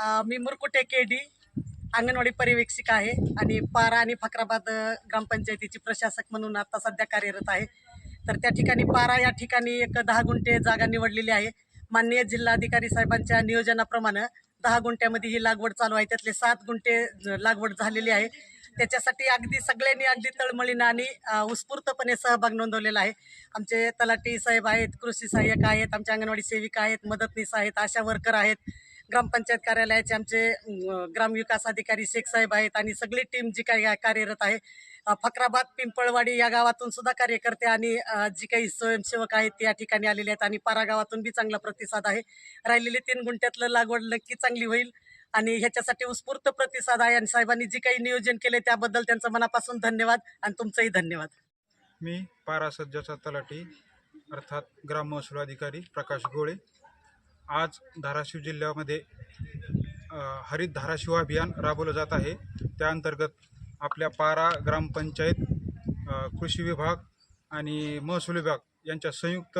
मी Murkute K D anganwadi पर्यवेक्षिक आहे आणि पारा आणि फकराबाद ग्रामपंचायतीची प्रशासक म्हणून आता सध्या कार्यरत आहे. तर त्या ठिकाणी पारा या ठिकाणी एक दहा गुंठे जागा निवडलेली आहे. माननीय जिल्हाधिकारी साहेबांच्या नियोजनाप्रमाणे दहा गुंठ्यामध्ये ही लागवड चालू आहे. त्यातले सात गुंठे ज- लागवड झालेली आहे. त्याच्यासाठी अगदी सगळ्यांनी अगदी तळमळीनं आणि उत्स्फूर्तपणे सहभाग नोंदवलेला आहे. आमचे तलाटी साहेब आहेत कृषी सहाय्यक आहेत आमच्या अंगणवाडी सेविका आहेत मदतनीस आहेत आशा वर्कर आहेत. ग्रामपंचायत कार्यालयाचे आमचे ग्रामविकास अधिकारी शेख साहेब आहेत आणि सगळी टीम जी काही कार्यरत आहे अं, फकराबाद पिंपळवाडी या गावातून सुद्धा कार्यकर्ते आणि जी काही स्वयंसेवक आहेत ते या ठिकाणी आलेले आहेत आणि पारा गावातून बी चांगला प्रतिसाद आहे. राहिलेले तीन गुंठ्यातलं लागवड नक्की चांगली होईल आणि ह्याच्यासाठी उत्स्फूर्त प्रतिसाद आहे आणि साहेबांनी जी काही नियोजन केले त्याबद्दल त्यांचं मनापासून धन्यवाद आणि तुमचंही धन्यवाद. मी पारा सज्जाचा तलाठी अर्थात ग्राम महसूल अधिकारी प्रकाश गोळे. आज धाराशिव जिल्ह्यामध्ये हरित धाराशिव अभियान राबवलं जात आहे. त्याअंतर्गत आपल्या पारा ग्रामपंचायत कृषी विभाग आणि महसूल विभाग यांच्या संयुक्त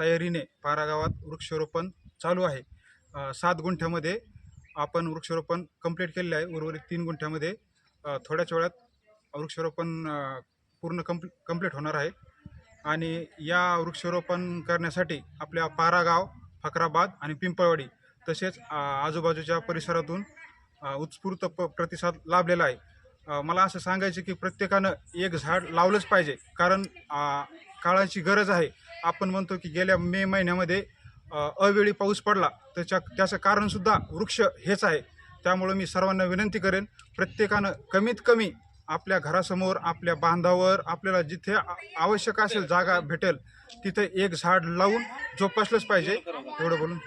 तयारीने पारा गावात वृक्षारोपण चालू आहे. सात गुंठ्यामध्ये आपण वृक्षारोपण कंप्लीट केलेलं आहे. उर्वरित तीन गुंठ्यामध्ये थोड्याच वेळात वृक्षारोपण पूर्ण कंप्ली कंप्लीट होणार आहे. आणि या वृक्षारोपण करण्यासाठी आपल्या पारागाव फकराबाद आणि पिंपळवाडी तसेच आजूबाजूच्या परिसरातून उत्स्फूर्त प प्रतिसाद लाभलेला आहे. मला असं सांगायचं की प्रत्येकानं एक झाड लावलंच पाहिजे. कारण काळाची गरज आहे. आपण म्हणतो की गेल्या मे महिन्यामध्ये अवेळी पाऊस पडला. त्याच्या त्याचं कारणसुद्धा वृक्ष हेच आहे. त्यामुळं मी सर्वांना विनंती करेन प्रत्येकानं कमीत कमी आपल्या घरासमोर आपल्या बांधावर आपल्याला जिथे आवश्यक असेल जागा भेटेल तिथे एक झाड लावून जोपासलंच पाहिजे. एवढं बोलून